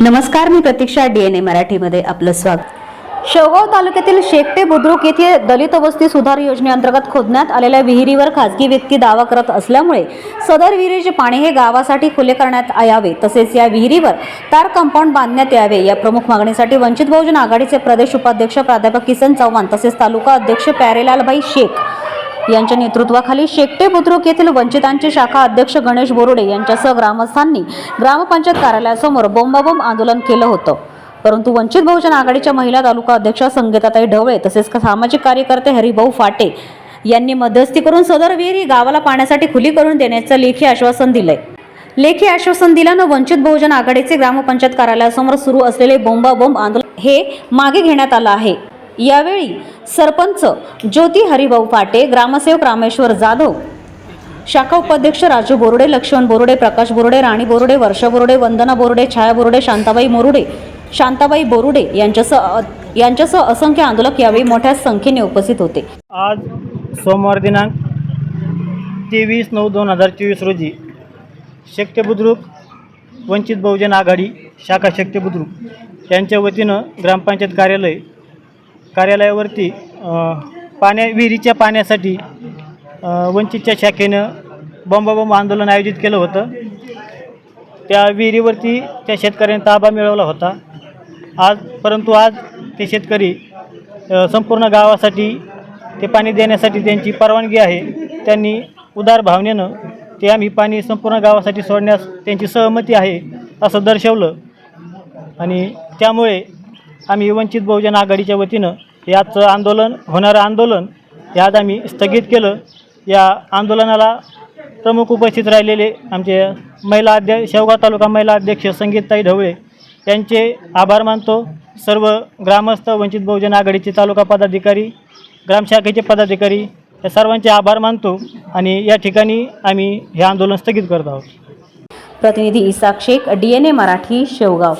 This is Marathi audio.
नमस्कार मी प्रतीक्षा डीएनए मराठीमध्ये आपलं स्वागत. शेवगाव तालुक्यातील शेकटे बुद्रुक येथे दलित वस्ती सुधार योजनेअंतर्गत खोदण्यात आलेल्या विहिरीवर खासगी व्यक्ती दावा करत असल्यामुळे सदर विहिरीचे पाणी हे गावासाठी खुले करण्यात यावे तसेच या विहिरीवर तार कंपाऊंड बांधण्यात यावे. या प्रमुख मागणीसाठी वंचित बहुजन आघाडीचे प्रदेश उपाध्यक्ष प्राध्यापक किसन चव्हाण तसेच तालुका अध्यक्ष प्यारेलालभाई शेख यांच्या नेतृत्वाखाली शेकटे बुद्रुक येथील वंचितांचे शाखा अध्यक्ष गणेश बोरुडे यांच्यासह ग्रामस्थांनी ग्रामपंचायत कार्यालयासमोर बोंबाबोंब आंदोलन केलं होतं. परंतु वंचित बहुजन आघाडीच्या महिला तालुका अध्यक्षा संगीताताई ढवळे तसेच सामाजिक कार्यकर्ते हरिभाऊ फाटे यांनी मध्यस्थी करून सदर विहिरी गावाला पाण्यासाठी खुली करून देण्याचं लेखी आश्वासन दिलंय. लेखी आश्वासन दिल्यानं वंचित बहुजन आघाडीचे ग्रामपंचायत कार्यालयासमोर सुरू असलेले बोंबाबोंब आंदोलन हे मागे घेण्यात आलं आहे. यावेळी सरपंच ज्योती हरिभाऊ फाटे ग्रामसेवक रामेश्वर जाधव शाखा उपाध्यक्ष राजू बोरडे लक्ष्मण बोरुडे प्रकाश बोरडे राणी बोरुडे वर्षा बोरडे वंदना बोरडे छाया बोरुडे शांताबाई मोरुडे शांताबाई बोरुडे यांच्यासह यांच्यासह असंख्य आंदोलक यावेळी मोठ्या संख्येने उपस्थित होते. आज सोमवार दिनांक तेवीस नऊ दोन हजार चोवीस रोजी शक्य बुद्रुक वंचित बहुजन आघाडी शाखा शक्य बुद्रुक यांच्या वतीनं ग्रामपंचायत कार्यालय कार्यालयावरती पाण्या विहिरीच्या पाण्यासाठी वंचितच्या शाखेनं बॉम्बाबॉम्ब आंदोलन आयोजित केलं होतं. त्या विहिरीवरती त्या शेतकऱ्यांनी ताबा मिळवला होता. आज परंतु आज ते शेतकरी संपूर्ण गावासाठी ते पाणी देण्यासाठी त्यांची परवानगी आहे. त्यांनी उदार भावनेनं ते आम्ही पाणी संपूर्ण गावासाठी सोडण्यास त्यांची सहमती आहे असं दर्शवलं. आणि त्यामुळे आम्ही वंचित बहुजन आघाडीच्या वतीनं याचं आंदोलन होणारं आंदोलन हे आज आम्ही स्थगित केलं. या आंदोलनाला प्रमुख उपस्थित राहिलेले आमचे महिला अध्यक्ष शेवगाव तालुका महिला अध्यक्ष संगीतताई ढवळे यांचे आभार मानतो. सर्व ग्रामस्थ वंचित बहुजन आघाडीचे तालुका पदाधिकारी ग्रामशाखेचे पदाधिकारी या सर्वांचे आभार मानतो आणि या ठिकाणी आम्ही हे आंदोलन स्थगित करत आहोत. प्रतिनिधी इसाक शेख ए मराठी शेवगाव.